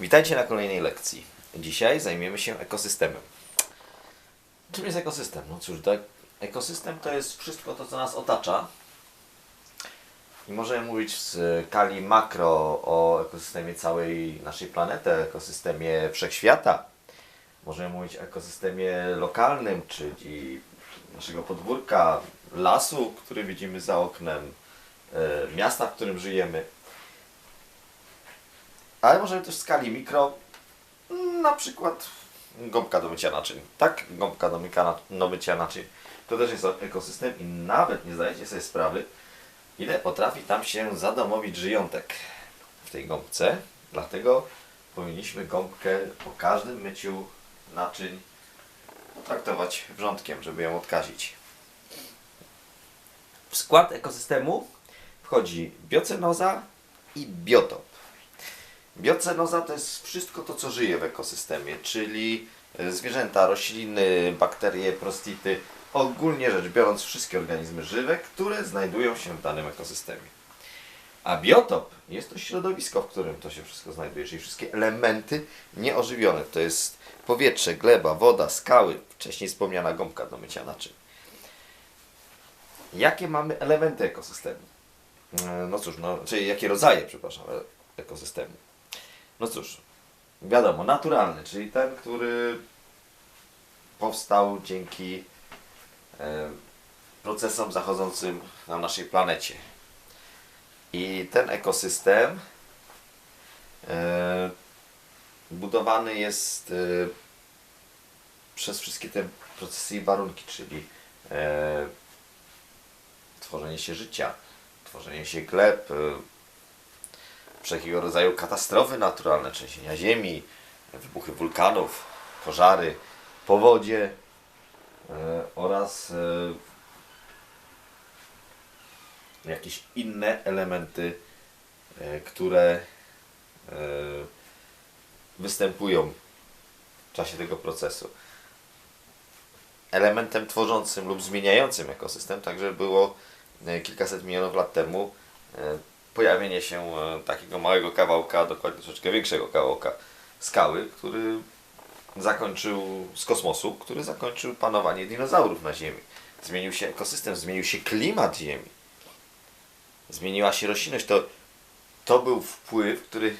Witajcie na kolejnej lekcji. Dzisiaj zajmiemy się ekosystemem. Czym jest ekosystem? No cóż, tak, ekosystem to jest wszystko to, co nas otacza. I możemy mówić w skali makro o ekosystemie całej naszej planety, ekosystemie wszechświata. Możemy mówić o ekosystemie lokalnym, czyli naszego podwórka, lasu, który widzimy za oknem, e, miasta, w którym żyjemy. Ale możemy też w skali mikro, na przykład gąbka do mycia naczyń. Tak, gąbka do na- do mycia naczyń. To też jest ekosystem i nawet nie zdajecie sobie sprawy, ile potrafi tam się zadomowić żyjątek w tej gąbce. Dlatego powinniśmy gąbkę po każdym myciu naczyń traktować wrzątkiem, żeby ją odkazić. W skład ekosystemu wchodzi biocenoza i biotop. Biocenoza to jest wszystko to, co żyje w ekosystemie, czyli e, zwierzęta, rośliny, bakterie, prostity, ogólnie rzecz biorąc wszystkie organizmy żywe, które znajdują się w danym ekosystemie. A biotop jest to środowisko, w którym to się wszystko znajduje, czyli wszystkie elementy nieożywione. To jest powietrze, gleba, woda, skały, wcześniej wspomniana gąbka do mycia naczyń. Jakie mamy elementy ekosystemu? E, No cóż, no, czyli jakie rodzaje, przepraszam, e- ekosystemu? No cóż, wiadomo, naturalny, czyli ten, który powstał dzięki e, procesom zachodzącym na naszej planecie. I ten ekosystem e, budowany jest e, przez wszystkie te procesy i warunki, czyli e, tworzenie się życia, tworzenie się gleb, e, wszelkiego rodzaju katastrofy naturalne, trzęsienia ziemi, wybuchy wulkanów, pożary, powodzie e, oraz e, jakieś inne elementy, e, które występują w czasie tego procesu. Elementem tworzącym lub zmieniającym ekosystem także było kilkaset milionów lat temu pojawienie się e, takiego małego kawałka, dokładnie troszeczkę większego kawałka skały, który zakończył z kosmosu, który zakończył panowanie dinozaurów na Ziemi. Zmienił się ekosystem, zmienił się klimat Ziemi. Zmieniła się roślinność. To, to był wpływ, który,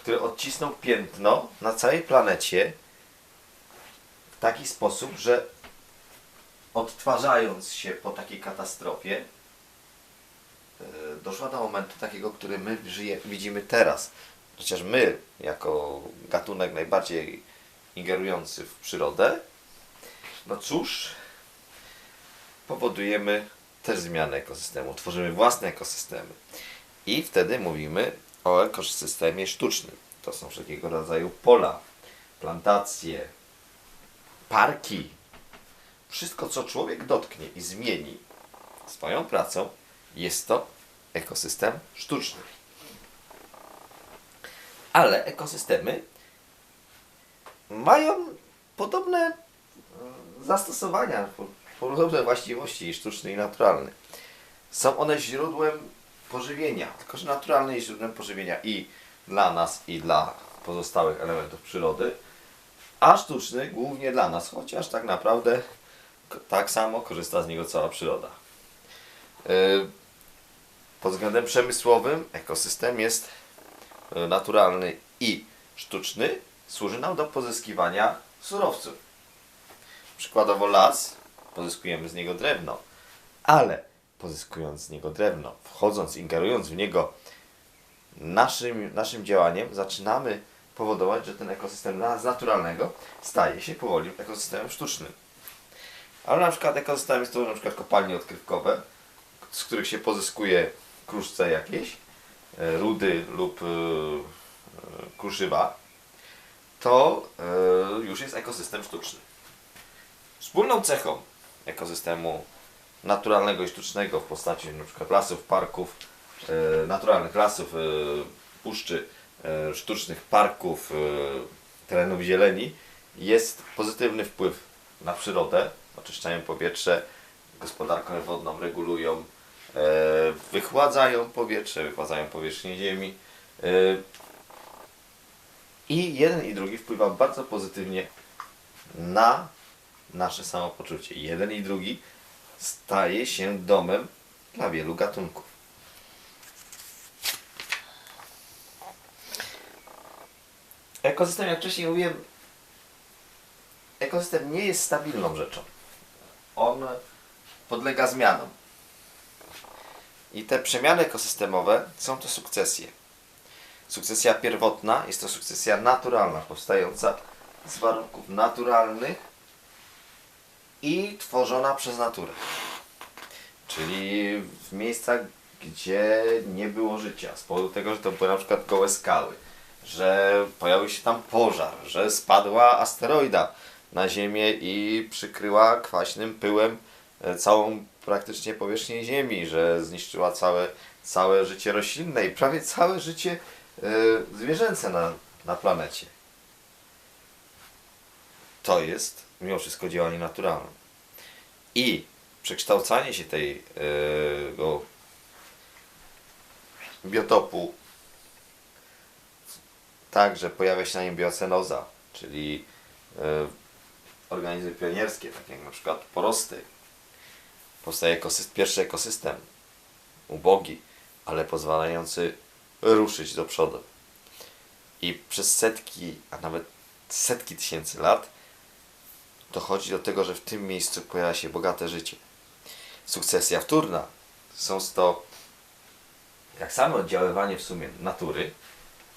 który odcisnął piętno na całej planecie w taki sposób, że odtwarzając się po takiej katastrofie, doszła do momentu takiego, który my żyje, widzimy teraz. Chociaż my, jako gatunek najbardziej ingerujący w przyrodę, no cóż, powodujemy też zmianę ekosystemu, tworzymy własne ekosystemy. I wtedy mówimy o ekosystemie sztucznym. To są wszelkiego rodzaju pola, plantacje, parki. Wszystko, co człowiek dotknie i zmieni swoją pracą, jest to ekosystem sztuczny. Ale ekosystemy mają podobne mm, zastosowania, po- podobne właściwości sztuczne i naturalne. Są one źródłem pożywienia, tylko że naturalne jest źródłem pożywienia i dla nas, i dla pozostałych elementów przyrody, a sztuczny głównie dla nas, chociaż tak naprawdę tak samo korzysta z niego cała przyroda. Yy, Pod względem przemysłowym ekosystem jest y, naturalny i sztuczny, służy nam do pozyskiwania surowców. Przykładowo las, pozyskujemy z niego drewno, ale pozyskując z niego drewno, wchodząc, ingerując w niego naszym, naszym działaniem, zaczynamy powodować, że ten ekosystem z naturalnego staje się powoli ekosystemem sztucznym. Ale na przykład ekosystemy to na przykład kopalnie odkrywkowe, z których się pozyskuje kruszce jakieś, e, rudy lub e, e, kruszywa, to już jest ekosystem sztuczny. Wspólną cechą ekosystemu naturalnego i sztucznego w postaci np. lasów, parków, naturalnych lasów, puszczy, sztucznych parków, terenów zieleni jest pozytywny wpływ na przyrodę, oczyszczają powietrze, gospodarkę wodną regulują, wychładzają powietrze, wychładzają powierzchnię ziemi. E, I jeden i drugi wpływa bardzo pozytywnie na nasze samopoczucie. Jeden i drugi staje się domem dla wielu gatunków. Ekosystem, jak wcześniej mówiłem, ekosystem nie jest stabilną rzeczą. On podlega zmianom. I te przemiany ekosystemowe są to sukcesje. Sukcesja pierwotna jest to sukcesja naturalna, powstająca z warunków naturalnych i tworzona przez naturę. Czyli w miejscach, gdzie nie było życia, z powodu tego, że to były na przykład gołe skały, że pojawił się tam pożar, że spadła asteroida na Ziemię i przykryła kwaśnym pyłem e, całą praktycznie powierzchnię Ziemi, że zniszczyła całe, całe życie roślinne i prawie całe życie e, zwierzęce na, na planecie. To jest mimo wszystko działanie naturalne. I przekształcanie się tej, e, go biotopu tak, że pojawia się na nim biocenoza, czyli e, organizmy pionierskie, takie jak na przykład porosty. Powstaje ekosystem, pierwszy ekosystem, ubogi, ale pozwalający ruszyć do przodu. I przez setki, a nawet setki tysięcy lat dochodzi do tego, że w tym miejscu pojawia się bogate życie. Sukcesja wtórna. Są to jak samo oddziaływanie w sumie natury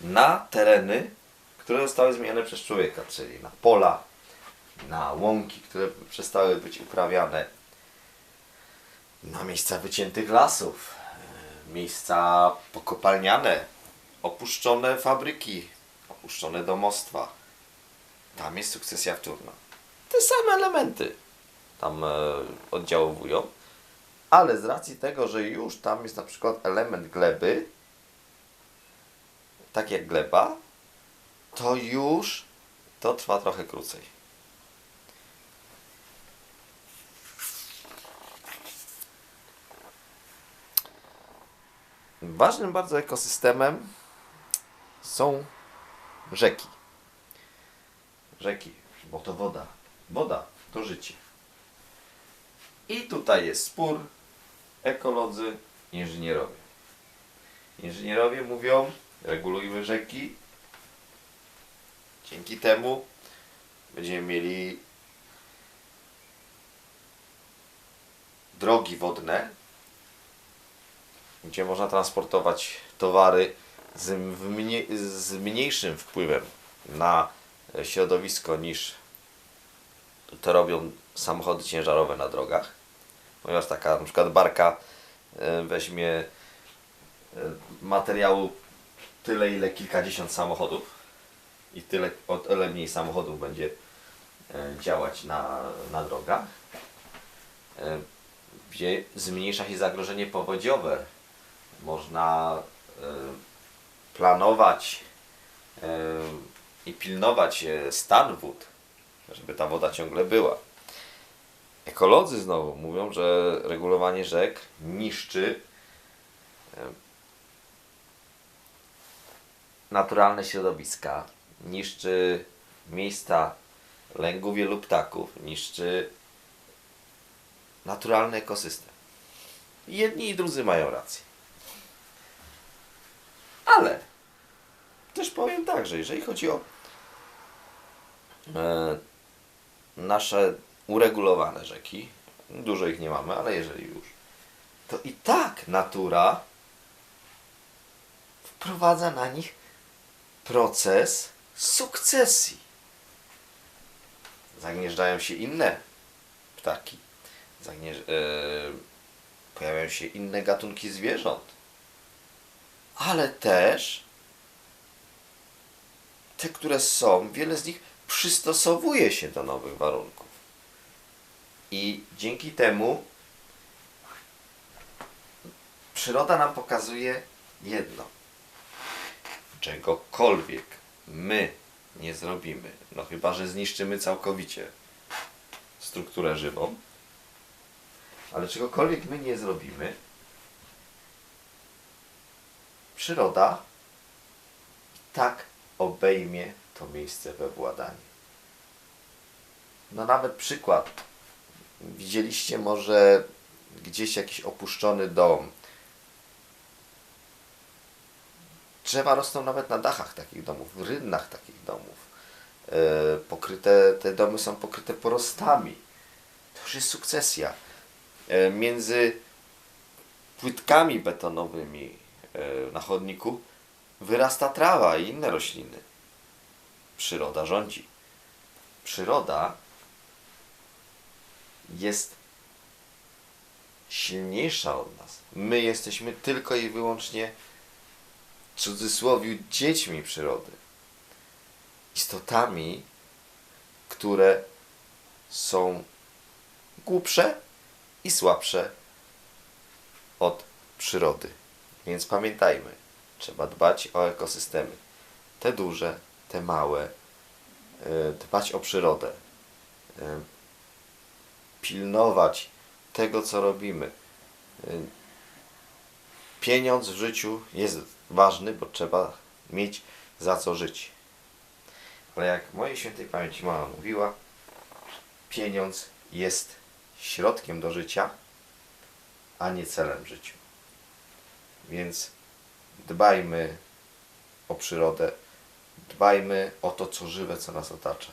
na tereny, które zostały zmienione przez człowieka, czyli na pola, na łąki, które przestały być uprawiane, na miejsca wyciętych lasów, e, miejsca pokopalniane, opuszczone fabryki, opuszczone domostwa. Tam jest sukcesja wtórna. Te same elementy tam e, oddziaływują, ale z racji tego, że już tam jest na przykład element gleby, tak jak gleba, to już to trwa trochę krócej. Ważnym bardzo ekosystemem są rzeki. Rzeki, bo to woda. Woda to życie. I tutaj jest spór ekolodzy, inżynierowie. Inżynierowie mówią, regulujmy rzeki. Dzięki temu będziemy mieli drogi wodne, gdzie można transportować towary z, z mniejszym wpływem na środowisko niż to robią samochody ciężarowe na drogach. Ponieważ taka na przykład barka e, weźmie e, materiału tyle, ile kilkadziesiąt samochodów i tyle, o tyle mniej samochodów będzie e, działać na, na drogach, gdzie zmniejsza się zagrożenie powodziowe. Można planować i pilnować stan wód, żeby ta woda ciągle była. Ekolodzy znowu mówią, że regulowanie rzek niszczy naturalne środowiska, niszczy miejsca lęgu wielu ptaków, niszczy naturalny ekosystem. Jedni i drudzy mają rację. Ale też powiem tak, że jeżeli chodzi o e, nasze uregulowane rzeki, dużo ich nie mamy, ale jeżeli już, to i tak natura wprowadza na nich proces sukcesji. Zagnieżdżają się inne ptaki, Zagnież e, pojawiają się inne gatunki zwierząt, ale też te, które są, wiele z nich przystosowuje się do nowych warunków. I dzięki temu przyroda nam pokazuje jedno. Czegokolwiek my nie zrobimy, no chyba, że zniszczymy całkowicie strukturę żywą, ale czegokolwiek my nie zrobimy, przyroda tak obejmie to miejsce we władanie. No nawet przykład. Widzieliście może gdzieś jakiś opuszczony dom. Drzewa rosną nawet na dachach takich domów, w rynnach takich domów. E, pokryte, te domy są pokryte porostami. To już jest sukcesja. E, między płytkami betonowymi e, na chodniku wyrasta trawa i inne rośliny. Przyroda rządzi. Przyroda jest silniejsza od nas. My jesteśmy tylko i wyłącznie w cudzysłowie dziećmi przyrody. Istotami, które są głupsze i słabsze od przyrody. Więc pamiętajmy, trzeba dbać o ekosystemy. Te duże, te małe, e, dbać o przyrodę, e, pilnować tego, co robimy. E, Pieniądz w życiu jest ważny, bo trzeba mieć za co żyć. Ale jak mojej świętej pamięci mama mówiła, pieniądz jest środkiem do życia, a nie celem w życiu. Więc dbajmy o przyrodę, dbajmy o to, co żywe, co nas otacza.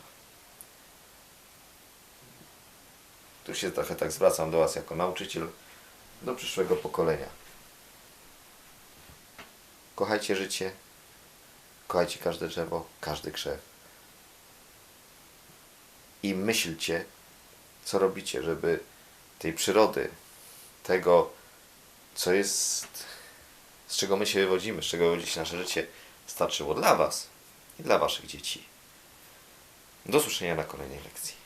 Tu się trochę tak zwracam do Was jako nauczyciel do przyszłego pokolenia. Kochajcie życie, kochajcie każde drzewo, każdy krzew. I myślcie, co robicie, żeby tej przyrody, tego, co jest, z czego my się wywodzimy, z czego wywodzi się nasze życie, starczyło dla Was i dla Waszych dzieci. Do usłyszenia na kolejnej lekcji.